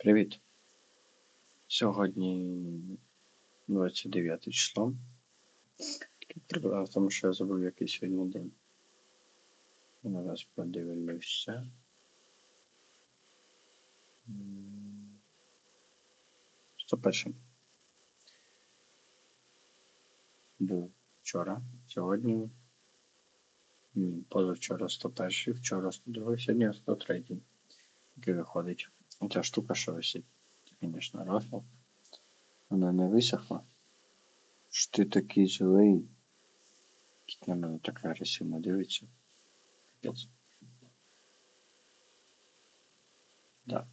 Привіт. Сьогодні 29 число. Проблема тому, що я забув, який сьогодні день. На вас подивлюся. М, 101. Був вчора, сьогодні. ні, Позавчора 101, вчора 102, сьогодні 103. Який виходить. Ця штука, що висить, звісно, рофл. Вона не висохла. Що ти такий злий? Кіт на мене так агресивно дивиться. Капець. Да.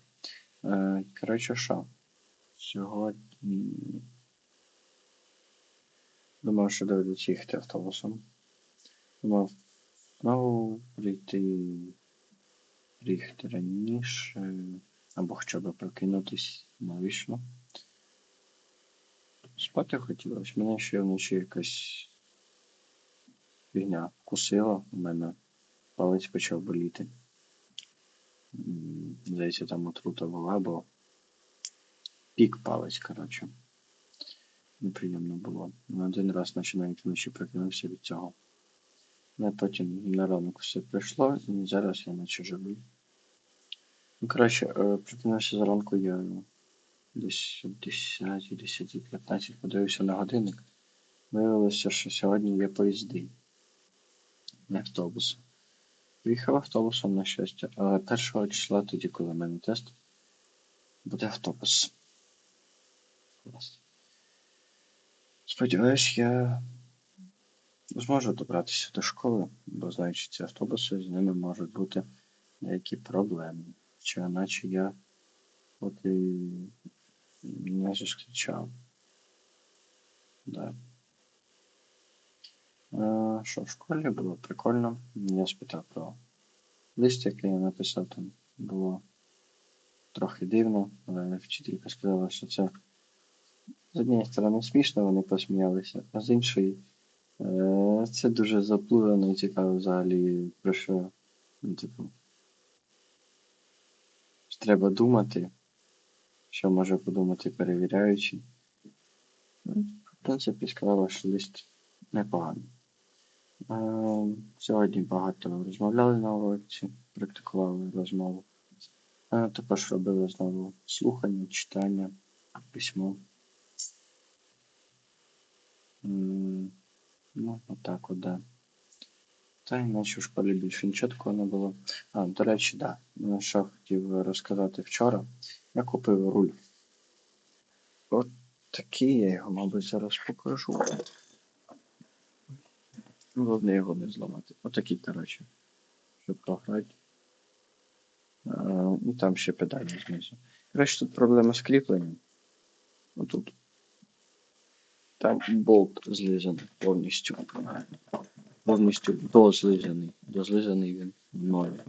Е, коротше, що? Сьогодні. Думав, що доведеться їхати автобусом. Думав знову прийти приїхати раніше. Або хоча б прокинутись не вийшло. Спати хотілося. Мене ще вночі якась фігня вкусила. У мене палець почав боліти. Здається, там отрута була, бо пік палець, коротше. Неприємно було. На один раз наче навіть вночі прокинувся від цього. Ну, потім на ранок все пройшло, і зараз я наче живий. Ну, коротше, е, прокинувся зранку я десь о 10, 10, 15 подивився на годинник. Виявилося, що сьогодні є поїзди, не автобуси. Приїхав автобусом на щастя, але першого числа тоді, коли в мене тест, буде автобус. Сподіваюсь, я зможу добратися до школи, бо знаючи ці автобуси, з ними можуть бути деякі проблеми. Хоча наче я от і не зустрічав. Да. Е, Що в школі було прикольно. Я спитав про лист, який я написав там. Було трохи дивно, але вчителька сказала, що це з однієї сторони смішно, вони посміялися, а з іншої це дуже заплутано і цікаво взагалі про що. Ну, типу, треба думати, що може подумати перевіряючий. Ну, В принципі, сказала, що лист непоганий. Сьогодні багато розмовляли на уроці, практикували розмову. Також робили знову слухання, читання, письмо. Ну, отак от, да. Та іначе в школі більше нічого такого не було. А, до речі, да. Ну, Що хотів розказати вчора. Я купив руль. От такий я його, мабуть, зараз покажу. Ну, Головне його не зламати. Отакий, коротше. Щоб програти. А, і там ще педалі знизу. Коротше, тут проблема з кріпленням. Отут. Там болт злизаний повністю. Повністю дозлизаний. Дозлизаний він мною.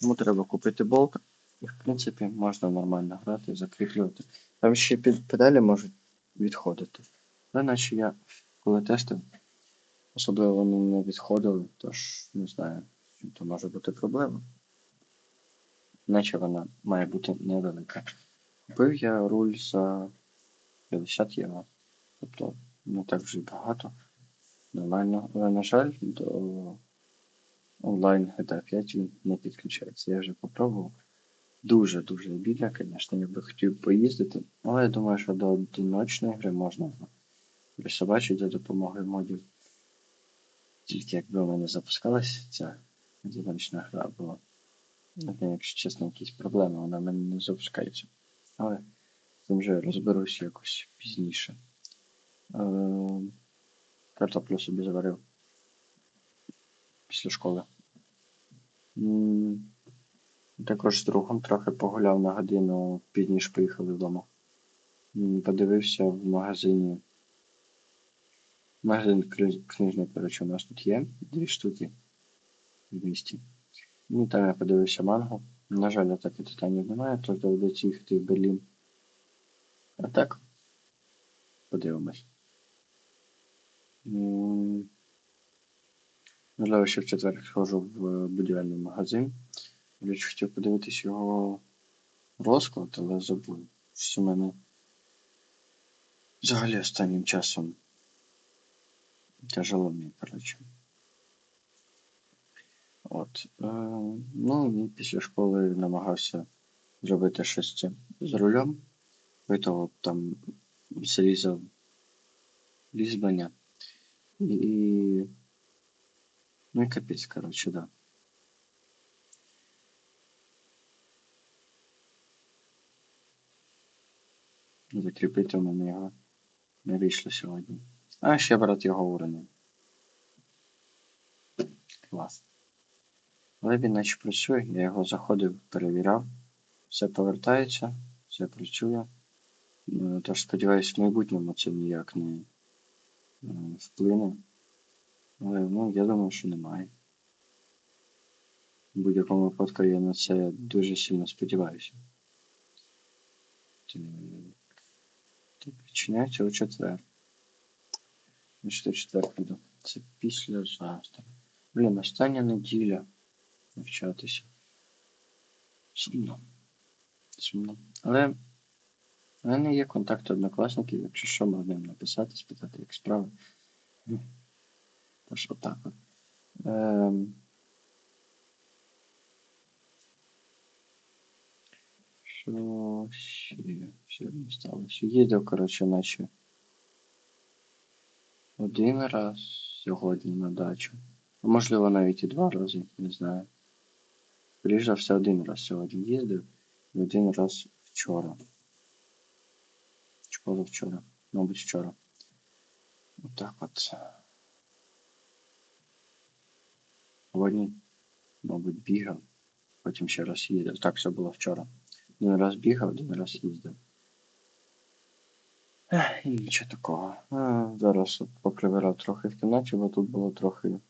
Тому треба купити болт. І, в принципі, можна нормально грати, закріплювати. Там ще під педалі можуть відходити. Але наче я, коли тестив, особливо вони не відходили, тож не знаю, чим то може бути проблема. Наче вона має бути невелика. Купив я руль за 50 євро. Тобто не так вже багато. Нормально. Але, на жаль, до онлайн GTA 5 він не підключається. Я вже попробував. Дуже-дуже обідно, звісно, я би хотів поїздити, але я думаю, що до одиночної гри можна присобачити за допомогою модів. Тільки якби у мене запускалася ця одиночна гра була. Якщо чесно, якісь проблеми, вона в мене не запускається. Але з цим вже розберусь якось пізніше. Картоплю собі заварив після школи. Також з другом трохи погуляв на годину, пізніше поїхали вдома. Подивився в магазині. Магазин книжний, коротше, у нас тут є дві штуки в місті. Ну, там я подивився мангу. На жаль, атаки титанів немає, тож доведеться їхати в Берлін. А так, подивимось. Можливо, ще в четвер схожу в будівельний магазин. Я хотів подивитись його розклад, але забув. Що в мене взагалі останнім часом тяжело мені, коротше. От. Е, ну, після школи намагався зробити щось з з рулем. Витягав там зрізав різьблення. І... Ну і капець, коротше, да. Закріпити в мене його не вийшло сьогодні. А ще брат його уронив. Клас. Але він наче працює, я його заходив, перевіряв. Все повертається, все працює. Е, Тож сподіваюсь, в майбутньому це ніяк не вплине. Але ну, я думаю, що немає. В будь-якому випадку я на це дуже сильно сподіваюся. Відчиняється у четвер. Значить, у четвер піду. Це післязавтра. Блін, остання неділя навчатися. Сумно. Сумно. Але в мене є контакт однокласників, якщо що, можна їм написати, спитати, як справи. Ну, Тож отак от. Ем... Що ще? Що не сталося? Їздив, коротше, наче один раз сьогодні на дачу. Можливо, навіть і два рази, не знаю. За все, один раз сьогодні їздив і один раз вчора. Чи позавчора? Мабуть, вчора. Отак от. Сьогодні, мабуть, бігав, потім ще раз їздив. Так все було вчора. Один раз бігав, один раз їздив. І нічого такого. А, зараз от трохи в кімнаті, бо тут було трохи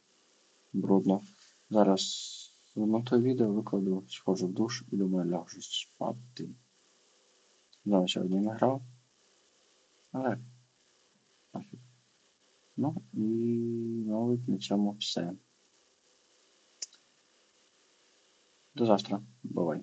брудно. Зараз змонтую відео, викладу, схожу в душ і думаю, ляжу спати. Знову сьогодні не грав. Але. Ну і мабуть на цьому все. До завтра. Бувай.